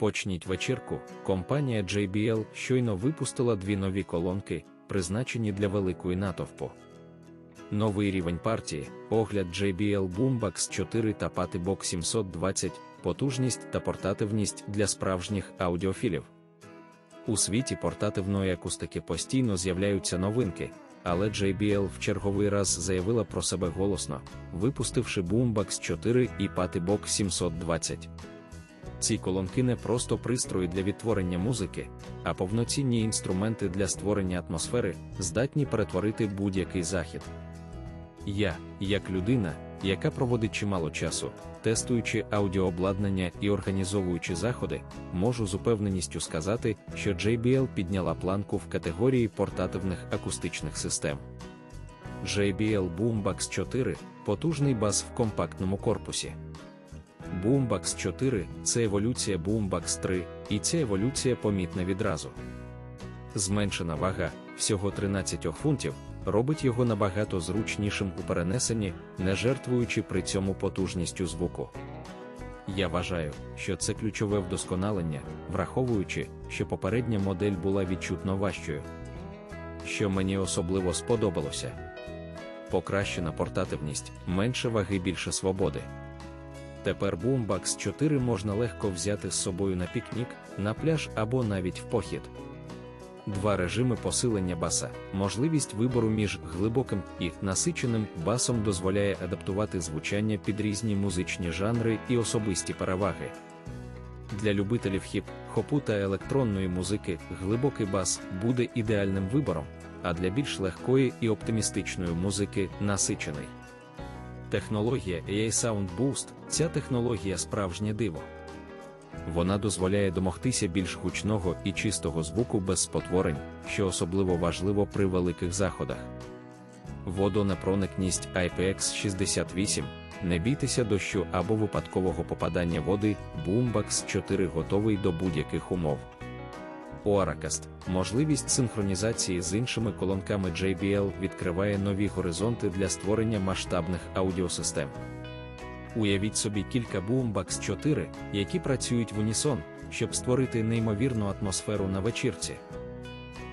Почніть вечірку. Компанія JBL щойно випустила дві нові колонки, призначені для великої натовпу. Новий рівень партії, огляд JBL Boombox 4 та Patebox 720, потужність та портативність для справжніх аудіофілів. У світі портативної акустики постійно з'являються новинки, але JBL в черговий раз заявила про себе голосно, випустивши Boombox 4 і Patebox 720. Ці колонки не просто пристрої для відтворення музики, а повноцінні інструменти для створення атмосфери, здатні перетворити будь-який захід. Я, як людина, яка проводить чимало часу, тестуючи аудіообладнання і організовуючи заходи, можу з упевненістю сказати, що JBL підняла планку в категорії портативних акустичних систем. JBL Boombox 4 потужний бас в компактному корпусі. Boombox 4 це еволюція Boombox 3, і ця еволюція помітна відразу. Зменшена вага всього 13 фунтів робить його набагато зручнішим у перенесенні, не жертвуючи при цьому потужністю звуку. Я вважаю, що це ключове вдосконалення, враховуючи, що попередня модель була відчутно важчою. Що мені особливо сподобалося покращена портативність, менше ваги більше свободи. Тепер Boombox 4 можна легко взяти з собою на пікнік, на пляж або навіть в похід. Два режими посилення баса. Можливість вибору між глибоким і насиченим басом дозволяє адаптувати звучання під різні музичні жанри і особисті переваги. Для любителів хіп-хопу та електронної музики глибокий бас буде ідеальним вибором, а для більш легкої і оптимістичної музики насичений. Технологія AI Sound Boost ця технологія справжнє диво. Вона дозволяє домогтися більш гучного і чистого звуку без спотворень, що особливо важливо при великих заходах. Водонепроникність IPX68, не бійтеся дощу або випадкового попадання води, Boombox 4 готовий до будь-яких умов. Oaracast можливість синхронізації з іншими колонками JBL відкриває нові горизонти для створення масштабних аудіосистем. Уявіть собі кілька Boombox 4, які працюють в унісон, щоб створити неймовірну атмосферу на вечірці.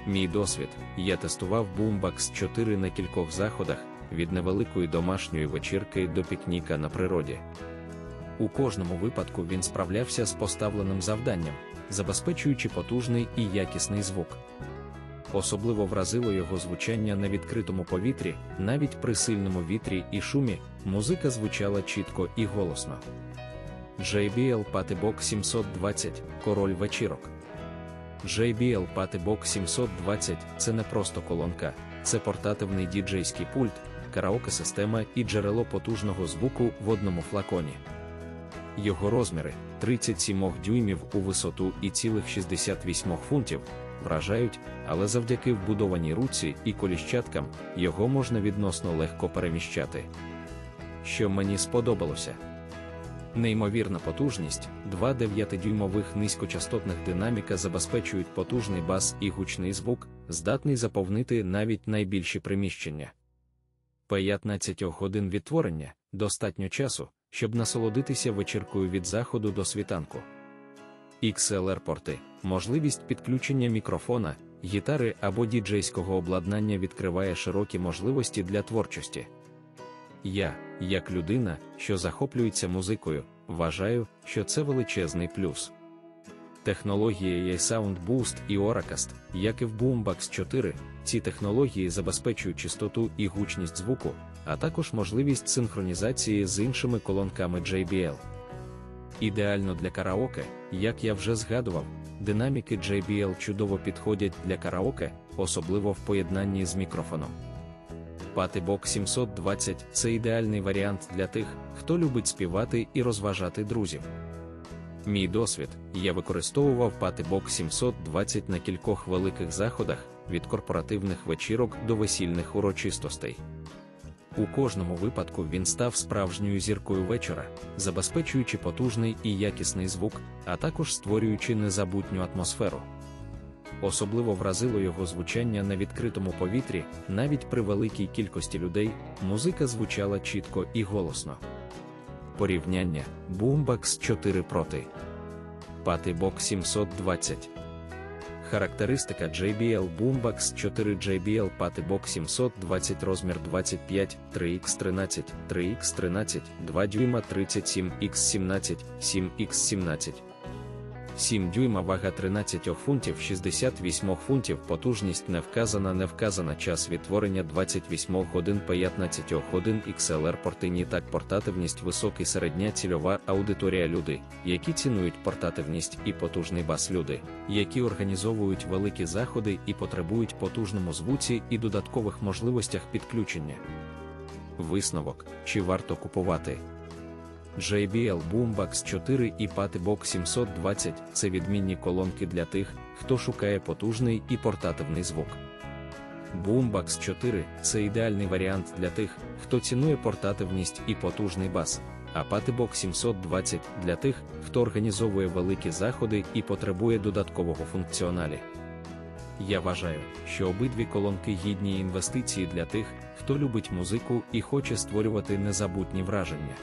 Мій досвід, я тестував Boombox 4 на кількох заходах, від невеликої домашньої вечірки до пікніка на природі. У кожному випадку він справлявся з поставленим завданням, забезпечуючи потужний і якісний звук. Особливо вразило його звучання на відкритому повітрі, навіть при сильному вітрі і шумі, музика звучала чітко і голосно. JBL Patebox 720 король вечірок. JBL Patebox 720 це не просто колонка, це портативний діджейський пульт, караоке-система і джерело потужного звуку в одному флаконі. Його розміри 37 дюймів у висоту і цілих 68 фунтів вражають, але завдяки вбудованій руці і коліщаткам його можна відносно легко переміщати. Що мені сподобалося. Неймовірна потужність, два 9-дюймових низькочастотних динаміка забезпечують потужний бас і гучний звук, здатний заповнити навіть найбільші приміщення. 15 годин відтворення достатньо часу, щоб насолодитися вечіркою від заходу до світанку. XLR-порти, можливість підключення мікрофона, гітари або діджейського обладнання відкриває широкі можливості для творчості. Я, як людина, що захоплюється музикою, вважаю, що це величезний плюс. Технології Sound Boost і Oracast, як і в Boombox 4, ці технології забезпечують чистоту і гучність звуку, а також можливість синхронізації з іншими колонками JBL. Ідеально для караоке, як я вже згадував, динаміки JBL чудово підходять для караоке, особливо в поєднанні з мікрофоном. Patebox 720 це ідеальний варіант для тих, хто любить співати і розважати друзів. Мій досвід, я використовував Patebox 720 на кількох великих заходах, від корпоративних вечірок до весільних урочистостей. У кожному випадку він став справжньою зіркою вечора, забезпечуючи потужний і якісний звук, а також створюючи незабутню атмосферу. Особливо вразило його звучання на відкритому повітрі, навіть при великій кількості людей, музика звучала чітко і голосно. Порівняння Boombox 4 проти Patibok 720. Характеристика JBL Boombox 4 JBL Patibok 720 розмір 25, 3x13, 3x13, 2 дюйма 37x17, 7x17. 7 дюйма вага 13 фунтів 68 фунтів потужність не вказана не вказана час відтворення 28 годин 15 годин XLR портині так портативність високий середня цільова аудиторія люди, які цінують портативність і потужний бас люди, які організовують великі заходи і потребують потужному звуці і додаткових можливостях підключення. Висновок, чи варто купувати. JBL Boombox 4 і Patibok 720 це відмінні колонки для тих, хто шукає потужний і портативний звук. Boombox 4 це ідеальний варіант для тих, хто цінує портативність і потужний бас, а Patibok 720 для тих, хто організовує великі заходи і потребує додаткового функціоналі. Я вважаю, що обидві колонки гідні інвестиції для тих, хто любить музику і хоче створювати незабутні враження.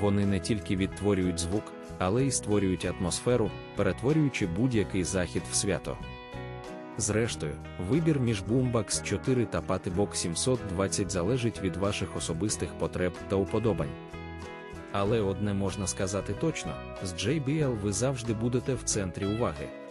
Вони не тільки відтворюють звук, але й створюють атмосферу, перетворюючи будь-який захід в свято. Зрештою, вибір між Boombox 4 та Patebox 720 залежить від ваших особистих потреб та уподобань. Але одне можна сказати точно: з JBL ви завжди будете в центрі уваги.